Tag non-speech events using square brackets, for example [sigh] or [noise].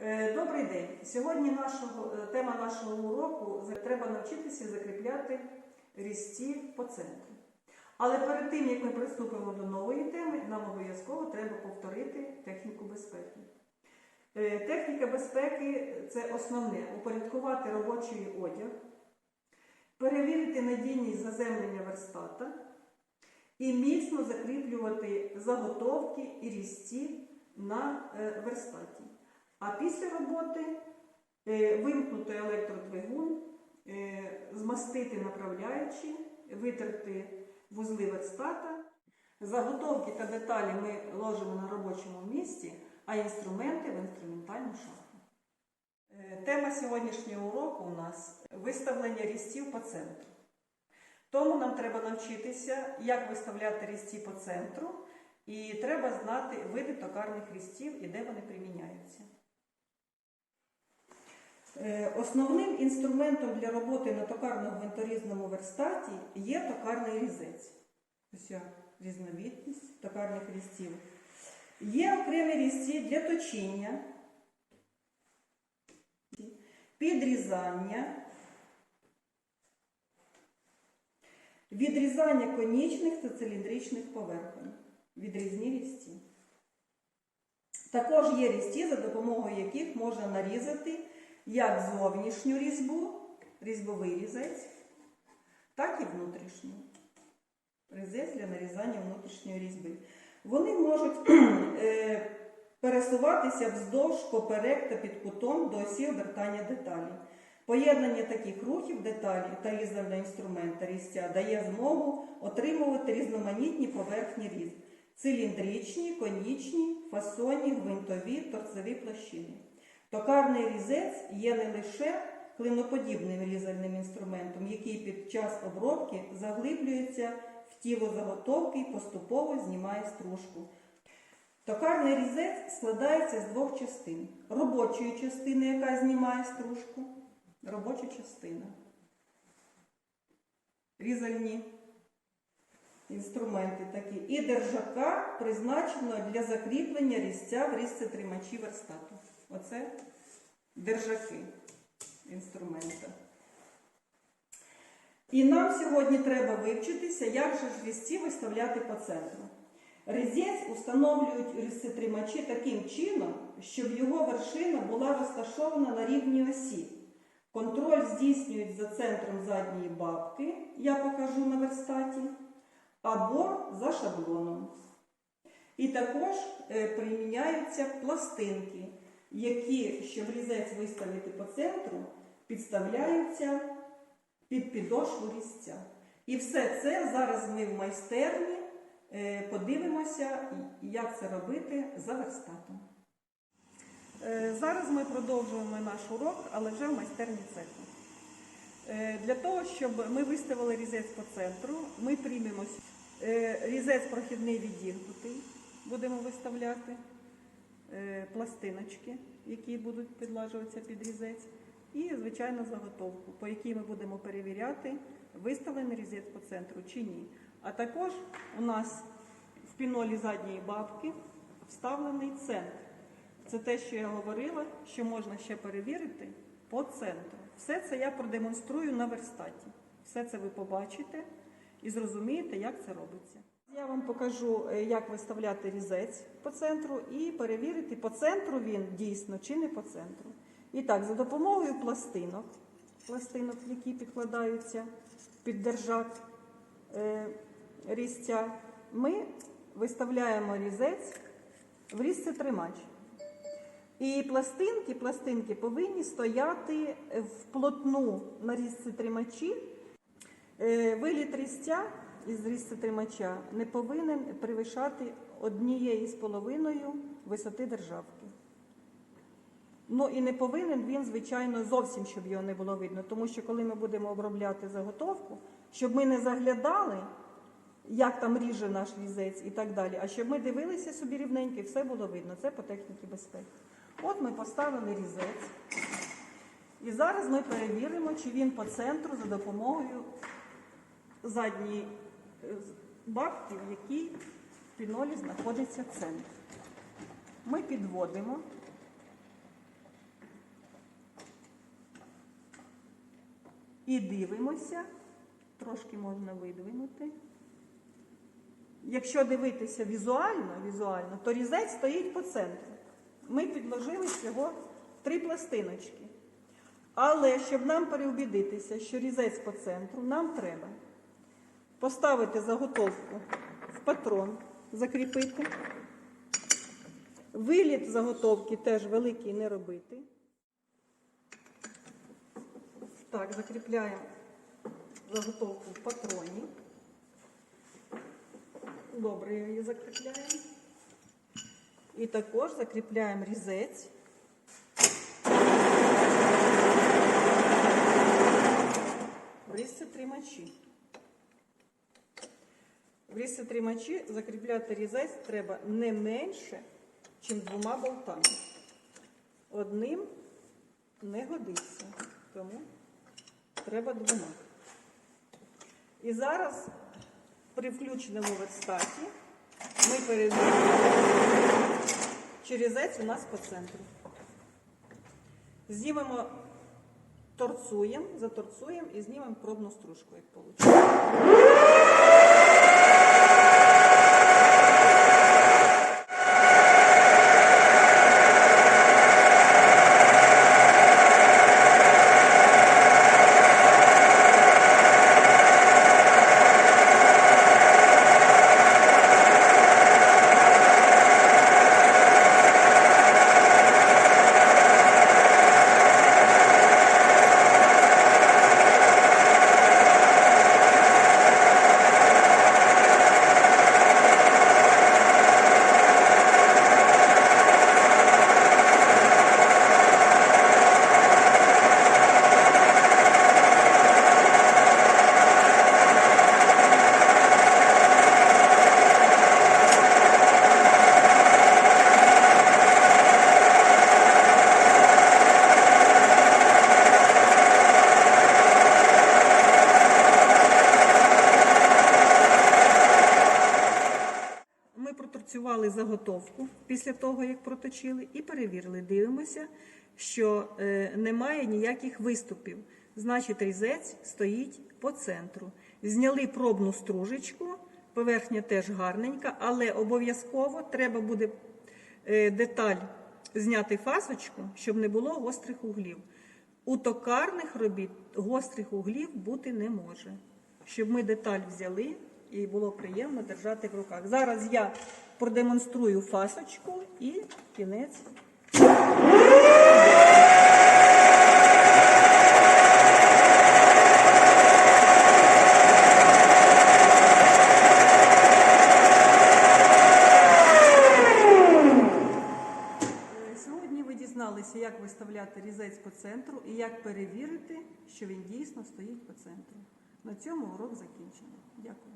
Е, Добрий день. Сьогодні нашого, е, тема нашого уроку треба навчитися закріпляти різці по центру. Але перед тим, як ми приступимо до нової теми, нам обов'язково треба повторити техніку безпеки. Е, Техніка безпеки це основне упорядкувати робочий одяг, перевірити надійність заземлення верстата і міцно закріплювати заготовки і різці на верстаті. А після роботи е, вимкнути електродвигун, е, змастити направляючи, витерти вузли верстата. Заготовки та деталі ми ложимо на робочому місці, а інструменти в інструментальну шафу. Е, Тема сьогоднішнього уроку у нас виставлення різців по центру. Тому нам треба навчитися, як виставляти різці по центру, і треба знати види токарних різців і де вони приміняються. Е, Основним інструментом для роботи на токарно-гвинторізному верстаті є токарний різець. Ось я різновідність токарних різців. Є окремі різці для точіння, підрізання, відрізання конічних та циліндричних поверхонь. Відрізні різці. Також є різці, за допомогою яких можна нарізати як зовнішню різьбу, різьбовий різець, так і внутрішню. Різець для нарізання внутрішньої різьби. Вони можуть [clears throat] е, пересуватися вздовж, поперек та під кутом до осі обертання деталі. Поєднання таких рухів деталі та різального інструмента різця дає змогу отримувати різноманітні поверхні різ. Циліндричні, конічні, фасонні, гвинтові, торцеві площини. Токарний різець є не лише клиноподібним різальним інструментом, який під час обробки заглиблюється в тіло заготовки і поступово знімає стружку. Токарний різець складається з двох частин: робочої частини, яка знімає стружку, робоча частина. Різальні інструменти такі. І держака призначено для закріплення різця в різці тримачі верстату. Оце держаки інструмента. І нам сьогодні треба вивчитися, як же ж різці виставляти по центру. Різець установлюють різцетримачі таким чином, щоб його вершина була розташована на рівній осі. Контроль здійснюють за центром задньої бабки, я покажу на верстаті, або за шаблоном. І також е, приміняються пластинки, які, щоб різець виставити по центру, підставляються під підошву різця. І все це зараз ми в майстерні е, подивимося, як це робити за верстатом. Е, Зараз ми продовжуємо наш урок, але вже в майстерні цеху. Е, Для того, щоб ми виставили різець по центру, ми приймемо різець прохідний відігнутий, будемо виставляти пластиночки, які будуть підлажуватися під різець, і, звичайно, заготовку, по якій ми будемо перевіряти, виставлений різець по центру чи ні. А також у нас в пінолі задньої бабки вставлений центр. Це те, що я говорила, що можна ще перевірити по центру. Все це я продемонструю на верстаті. Все це ви побачите і зрозумієте, як це робиться. Я вам покажу, е, як виставляти різець по центру і перевірити, по центру він дійсно чи не по центру. І так, за допомогою пластинок, пластинок, які підкладаються під держак е, різця, ми виставляємо різець в різці тримач. І пластинки, пластинки повинні стояти вплотну на різці тримачі. Е, Виліт різця із різці тримача не повинен перевищати однієї з половиною висоти державки. Ну і не повинен він, звичайно, зовсім, щоб його не було видно. Тому що коли ми будемо обробляти заготовку, щоб ми не заглядали, як там ріже наш різець і так далі, а щоб ми дивилися собі рівненько і все було видно. Це по техніці безпеки. От ми поставили різець. І зараз ми перевіримо, чи він по центру за допомогою задньої бабки, в якій в пінолі знаходиться центр. Ми підводимо. І дивимося, трошки можна видвинути. Якщо дивитися візуально, візуально, то різець стоїть по центру. Ми підложили всього три пластиночки. Але щоб нам переубідитися, що різець по центру, нам треба поставити заготовку в патрон, закріпити. Виліт заготовки теж великий не робити. Так, закріпляємо заготовку в патроні. Добре її закріпляємо. І також закріпляємо різець. В різці тримачі. В різці тримачі закріпляти різець треба не менше, ніж двома болтами. Одним не годиться, тому треба двома. І зараз при включеному верстаті ми перевіримо, чи різець у нас по центру. Знімемо, торцуємо, заторцуємо і знімемо пробну стружку, як вийде. Ми заготовку після того, як проточили, і перевірили. Дивимося, що е, немає ніяких виступів. Значить, різець стоїть по центру. Зняли пробну стружечку, поверхня теж гарненька, але обов'язково треба буде е, деталь зняти фасочку, щоб не було гострих углів. У токарних робіт гострих углів бути не може. Щоб ми деталь взяли і було приємно держати в руках. Зараз я продемонструю фасочку і кінець. Як виставляти різець по центру і як перевірити, що він дійсно стоїть по центру. На цьому урок закінчено. Дякую.